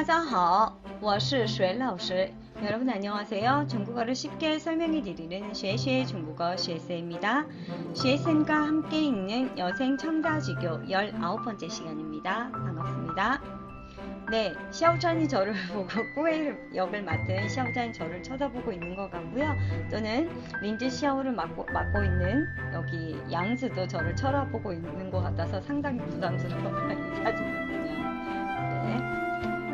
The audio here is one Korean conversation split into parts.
大家好,我是水老师. 여러분 안녕하세요. 중국어를 쉽게 설명해 드리는 쉐쉐 중국어 쉐세입니다. 쉐센과 함께 읽는 여생 청자지교 19번째 시간입니다. 반갑습니다. 네, 샤오찬이 저를 보고 꾸웨이 역을 맡은 샤오찬이 저를 쳐다보고 있는 것 같고요. 또는 린즈 샤오를 맡고, 맡고 있는 여기 양즈도 저를 쳐다보고 있는 것 같아서 상당히 부담스러워요. 인사드리거든요. 네.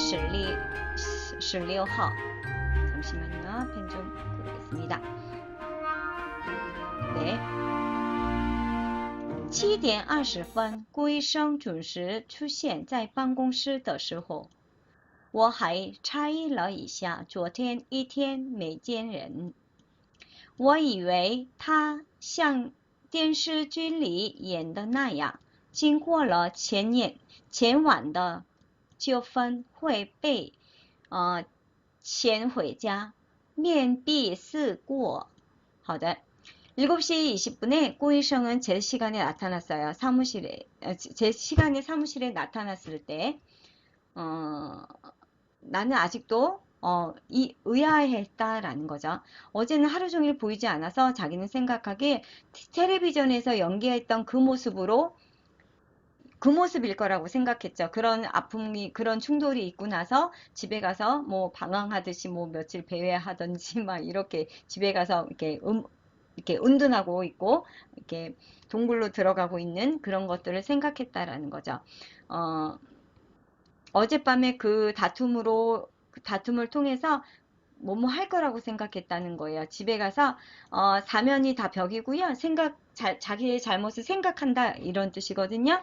十六十六号。七点二十分顾医生准时出现在办公室的时候。我还猜了一下昨天一天没见人。我以为他像电视剧里演的那样经过了前夜前晚的纠纷会被呃牵回家，面壁思过。好的。 7시 20분에 꼬이성은 제 시간에 나타났어요. 사무실에, 어, 제 시간에 사무실에 나타났을 때, 어, 나는 아직도 어, 이 의아했다라는 거죠. 어제는 하루 종일 보이지 않아서 자기는 생각하기에 텔레비전에서 연기했던 그 모습으로 그 모습일 거라고 생각했죠. 그런 아픔이, 그런 충돌이 있고 나서 집에 가서 뭐 방황하듯이 뭐 며칠 배회하든지 막 이렇게 집에 가서 이렇게 음, 이렇게 은둔하고 있고 이렇게 동굴로 들어가고 있는 그런 것들을 생각했다라는 거죠. 어, 어젯밤에 그 다툼으로 그 다툼을 통해서 뭐뭐 할 거라고 생각했다는 거예요. 집에 가서 어, 사면이 다 벽이고요. 생각 자, 자기의 잘못을 생각한다 이런 뜻이거든요.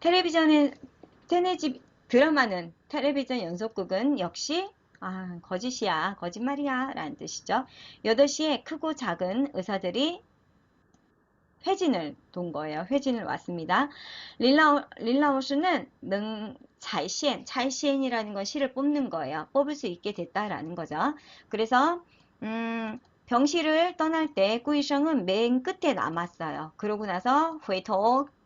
텔레비전에 테네지 드라마는 텔레비전 연속극은 역시 아, 거짓이야, 거짓말이야 라는 뜻이죠. 8시에 크고 작은 의사들이 회진을 돈 거예요. 회진을 왔습니다. 릴라우, 릴라우스는 능, 차이시엔, 차이시엔이라는 건 실을 뽑는 거예요. 뽑을 수 있게 됐다라는 거죠. 그래서, 음, 병실을 떠날 때 꾸이성은 맨 끝에 남았어요. 그러고 나서 회토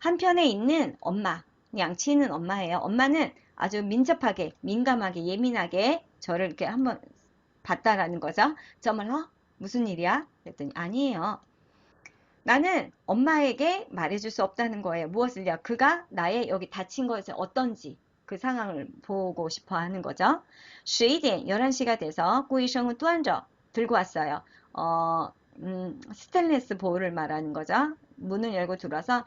한편에 있는 엄마, 양치는 엄마예요. 엄마는 아주 민첩하게, 민감하게, 예민하게 저를 이렇게 한번 봤다라는 거죠. 정말로? 무슨 일이야? 그랬더니 아니에요. 나는 엄마에게 말해줄 수 없다는 거예요. 무엇을요? 그가 나의 여기 다친 것이 어떤지 그 상황을 보고 싶어 하는 거죠. 11点, 11시가 돼서 꾸이성은 또 앉아 들고 왔어요. 어, 음, 스테인리스 보호를 말하는 거죠. 문을 열고 들어와서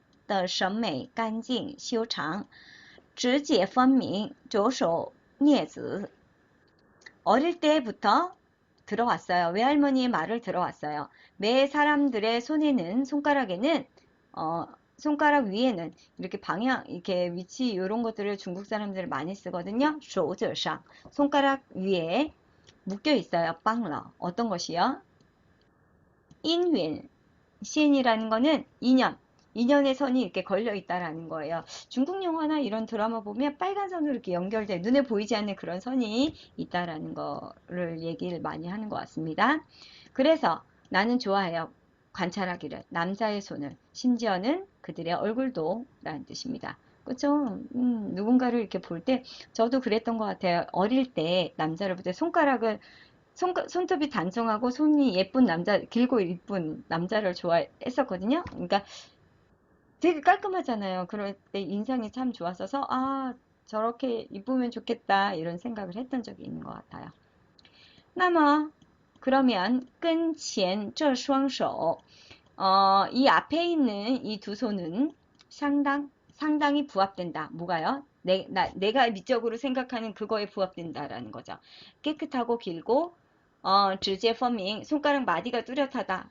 的审美，干净修长，指节分明，左手镊子。 어릴 때부터 들어왔어요. 외할머니의 말을 들어왔어요. 매 사람들의 손에는 손가락에는 어, 손가락 위에는 이렇게 방향 이렇게 위치 이런 것들을 중국 사람들이 많이 쓰거든요. 手指上 손가락 위에 묶여 있어요. 빵러 어떤 것이요? 인윈 시엔이라는 거는 인연 인연의 선이 이렇게 걸려 있다라는 거예요. 중국 영화나 이런 드라마 보면 빨간 선으로 이렇게 연결돼 눈에 보이지 않는 그런 선이 있다라는 거를 얘기를 많이 하는 것 같습니다. 그래서 나는 좋아해요. 관찰하기를 남자의 손을 심지어는 그들의 얼굴도 라는 뜻입니다. 그쵸? 음, 누군가를 이렇게 볼 때 저도 그랬던 것 같아요. 어릴 때 남자를 볼 때 손가락을 손, 손톱이 단정하고 손이 예쁜 남자, 길고 이쁜 남자를 좋아했었거든요. 그러니까 되게 깔끔하잖아요. 그럴 때 인상이 참 좋았어서 아 저렇게 이쁘면 좋겠다 이런 생각을 했던 적이 있는 것 같아요. 那么 그러면 跟前这双手 어, 이 앞에 있는 이 두 손은 상당 상당히 부합된다. 뭐가요? 내, 나, 내가 미적으로 생각하는 그거에 부합된다라는 거죠. 깨끗하고 길고 어, 주제 퍼밍 손가락 마디가 뚜렷하다.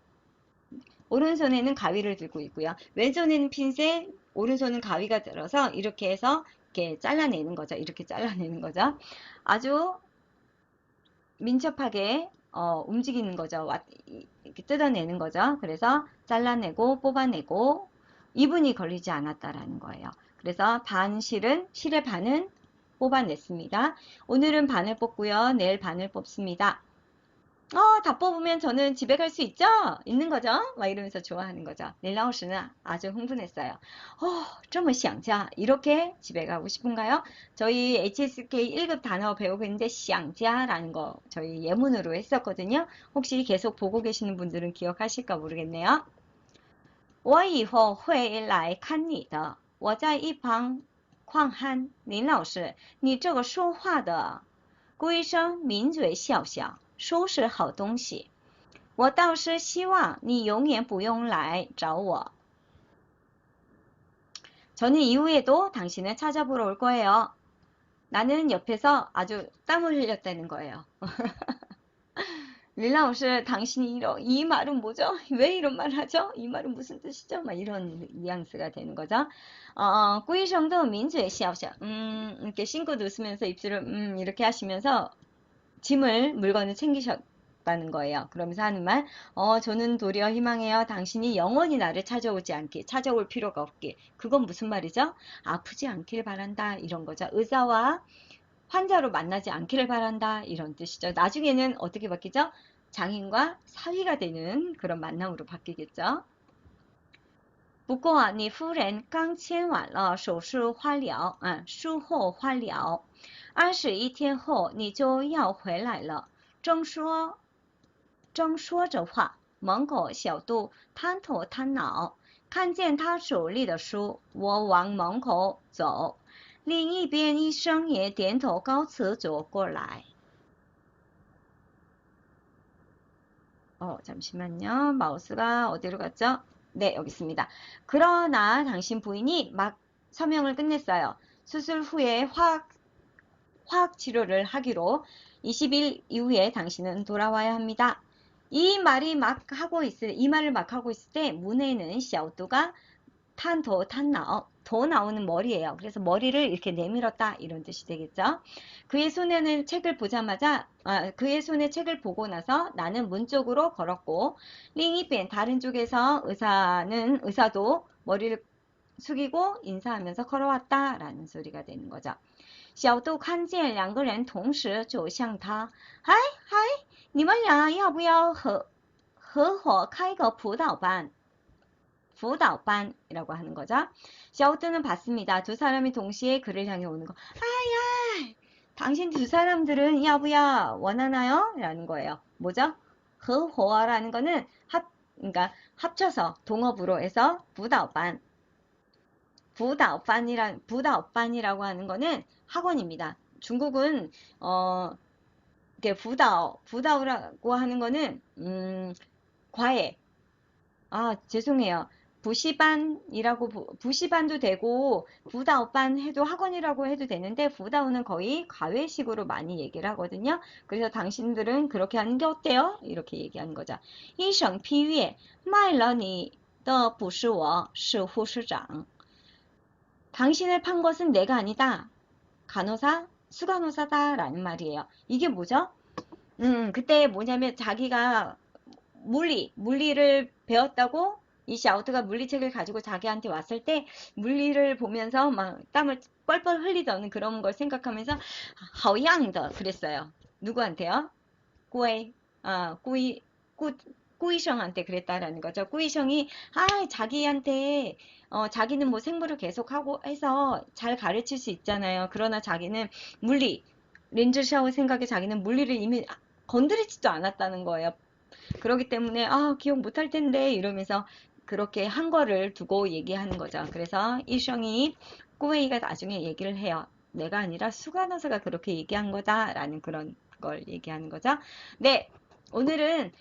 오른손에는 가위를 들고 있고요. 왼손에는 핀셋, 오른손은 가위가 들어서 이렇게 해서 이렇게 잘라내는 거죠. 이렇게 잘라내는 거죠. 아주 민첩하게 어, 움직이는 거죠. 이렇게 뜯어내는 거죠. 그래서 잘라내고 뽑아내고 2분이 걸리지 않았다라는 거예요. 그래서 반 실은 실의 반은 뽑아냈습니다. 오늘은 반을 뽑고요. 내일 반을 뽑습니다. 어, 다 뽑으면 저는 집에 갈 수 있죠? 있는 거죠? 막 이러면서 좋아하는 거죠. 릴라우스는 아주 흥분했어요. 어, 这么想家. 이렇게 집에 가고 싶은가요? 저희 HSK 1급 단어 배우고 있는데 想家라는 거 저희 예문으로 했었거든요. 혹시 계속 보고 계시는 분들은 기억하실까 모르겠네요. 我以后会来看你的。我在一旁狂喊林老师，你这个说话的，龟声抿嘴笑笑。 收拾好东西。我倒是希望你永远不用来找我。 저는 이후에도 당신을 찾아보러 올 거예요. 나는 옆에서 아주 땀을 흘렸다는 거예요. 릴라우스 당신이 이러, 이 말은 뭐죠? 왜 이런 말을 하죠? 이 말은 무슨 뜻이죠? 막 이런 뉘앙스가 되는 거죠. 어, 꾸이정도 민주의 시합샤. 음, 이렇게 싱긋 웃으면서 입술을 음, 이렇게 하시면서 짐을 물건을 챙기셨다는 거예요. 그러면서 하는 말, 어, 저는 도리어 희망해요. 당신이 영원히 나를 찾아오지 않게, 찾아올 필요가 없게. 그건 무슨 말이죠? 아프지 않길 바란다. 이런 거죠. 의사와 환자로 만나지 않기를 바란다. 이런 뜻이죠. 나중에는 어떻게 바뀌죠? 장인과 사위가 되는 그런 만남으로 바뀌겠죠. 不过你夫人刚签完了手术化疗，嗯，术后化疗，二十一天后你就要回来了。正说正说着话，门口小杜探头探脑，看见他手里的书，我往门口走，另一边医生也点头告辞走过来。 어, 잠시만요. 마우스가 어디로 갔죠? 네, 여기 있습니다. 그러나 당신 부인이 막 서명을 끝냈어요. 수술 후에 화학, 화학 치료를 하기로 20일 이후에 당신은 돌아와야 합니다. 이 말이 막 하고 있을, 이 말을 막 하고 있을 때 문에는 샤오뚜가 탄도 탄나오 더 나오는 머리예요. 그래서 머리를 이렇게 내밀었다 이런 뜻이 되겠죠. 그의 손에는 책을 보자마자 아, 그의 손에 책을 보고 나서 나는 문 쪽으로 걸었고 링이벤 다른 쪽에서 의사는 의사도 머리를 숙이고 인사하면서 걸어왔다라는 소리가 되는 거죠. 小豆看见两个人同时走向他，嗨嗨，你们俩要不要合合伙开个辅导班? 辅导班이라고 하는 거죠. 샤오뜨는 봤습니다. 두 사람이 동시에 그를 향해 오는 거. 아야, 당신 두 사람들은 야부야 원하나요? 라는 거예요. 뭐죠? 허호라는 거는 합, 그러니까 합쳐서 동업으로 해서 부다오반. 부다오반이라 부다오반이라고 하는 거는 학원입니다. 중국은 어 이게 부다오 부다오라고 하는 거는 음 과외. 아 죄송해요. 부시반이라고 부- 부시반도 되고 부다오반 해도 학원이라고 해도 되는데 부다오는 거의 과외식으로 많이 얘기를 하거든요. 그래서 당신들은 그렇게 하는 게 어때요? 이렇게 얘기하는 거죠. 医生批阅卖了你的不是我是护士长 당신을 판 것은 내가 아니다. 간호사, 수간호사다라는 말이에요. 이게 뭐죠? 음, 그때 뭐냐면 자기가 물리, 물리를 배웠다고 이 샤우트가 물리책을 가지고 자기한테 왔을 때 물리를 보면서 막 땀을 뻘뻘 흘리던 그런 걸 생각하면서 하오양더 그랬어요. 누구한테요? 꾸이, 아, 꾸이, 꾸, 꾸이성한테 그랬다라는 거죠. 꾸이성이 아, 자기한테 어, 자기는 뭐 생물을 계속하고 해서 잘 가르칠 수 있잖아요. 그러나 자기는 물리, 렌즈샤오 생각에 자기는 물리를 이미 건드리지도 않았다는 거예요. 그렇기 때문에 아 기억 못할 텐데 이러면서 그렇게 한 거를 두고 얘기하는 거죠. 그래서 이성이 꾸웨이가 나중에 얘기를 해요. 내가 아니라 수간호사가 그렇게 얘기한 거다라는 그런 걸 얘기하는 거죠. 네, 오늘은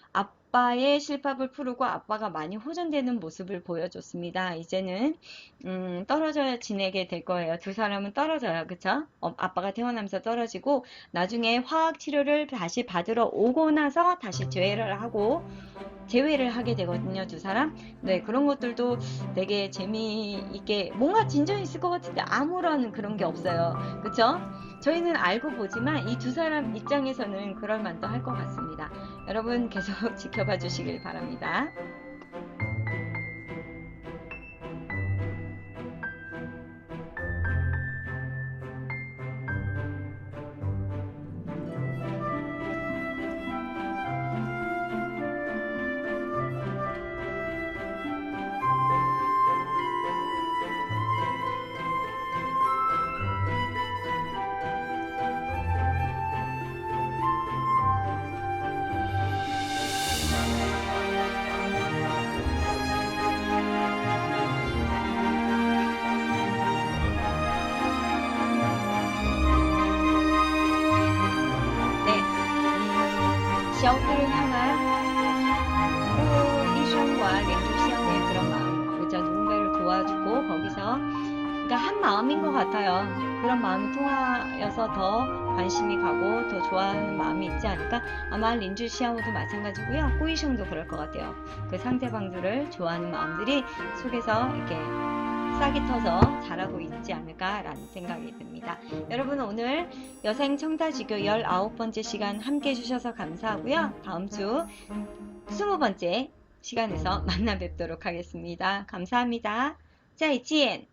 아빠의 실밥을 풀고 아빠가 많이 호전되는 모습을 보여줬습니다. 이제는 음, 떨어져 지내게 될 거예요. 두 사람은 떨어져요. 그쵸? 어, 아빠가 태어나면서 떨어지고 나중에 화학 치료를 다시 받으러 오고 나서 다시 재회를 하고 재회를 하게 되거든요. 두 사람. 네, 그런 것들도 되게 재미있게 뭔가 진전이 있을 것 같은데 아무런 그런 게 없어요. 그쵸? 저희는 알고 보지만 이 두 사람 입장에서는 그럴 만도 할 것 같습니다. 여러분 계속 지켜봐 주시길 바랍니다. 그런 마음, 그죠? 누군가를 도와주고 거기서 그러니까 마음이 통하여서 더 관심이 가고 더 좋아하는 마음이 있지 않을까? 아마 린주 시아오도 마찬가지고요. 호이숑도 그럴 것 같아요. 그 상대방들을 좋아하는 마음들이 속에서 이렇게 싹이 터서 자라고 있지 않을까라는 생각이 듭니다. 여러분 오늘 여생 청다지교 19번째 시간 함께 해주셔서 감사하고요. 다음 주 20번째 시간에서 만나 뵙도록 하겠습니다. 감사합니다. 再见.